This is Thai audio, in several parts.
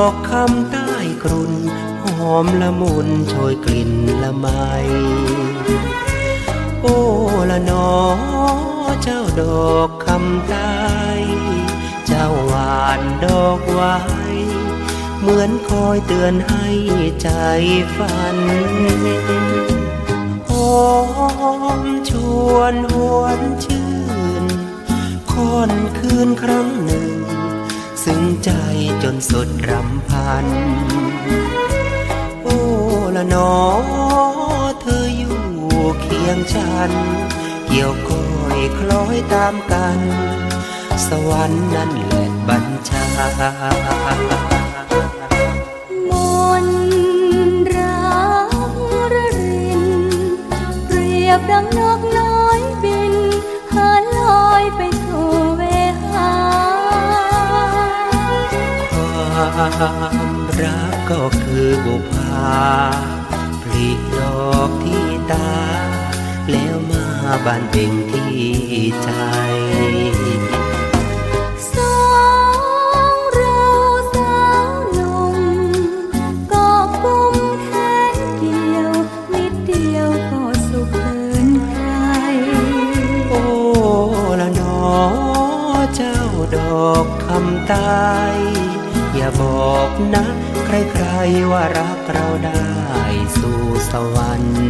อกคำใต้กรุนหอมละมุนโชยกลิ่นละไม โอ้ละนอ เจ้าดอกคำใต้เจ้าหวานดอกไว้ เหมือนคอยเตือนให้ใจฝันหอมชวนหวนชื่นค่อนคืนครั้งหนึ่ง ซึ้งใจจนสุดรำพัน โอ้ละนอเธออยู่เคียงฉัน เกี่ยวก้อยคล้อยตามกัน สวรรค์นั่นแหละบัญชามนรักระรินเปรียบดังนกน ความรักก็คือบุพาปลีกดอกที่ตา แล้วมาบานเบ่งที่ใจสองเราสาวหนุ่มก็กุมแขนเกี่ยวนิดเดียวก็สุขเกินใครโอ้ละหนอเจ้าดอกคำตาย อย่าบอกนะ ใครๆว่ารักเราได้สู่สวรรค์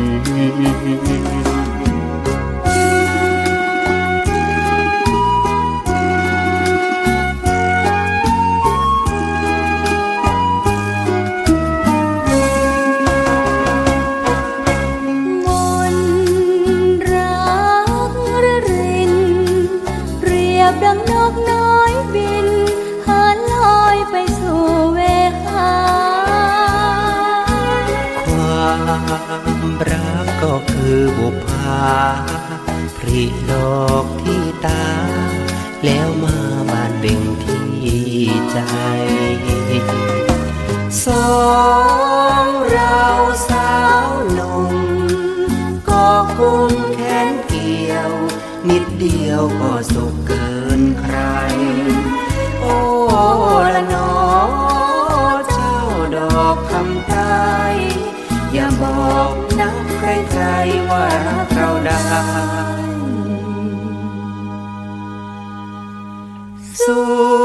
คือบุพาพริดอกที่ตา แล้วมาบานเบ่งที่ใจ สองเราสาวนมก็กุมแขนเกี่ยว นิดเดียวก็สุขเกิน สู่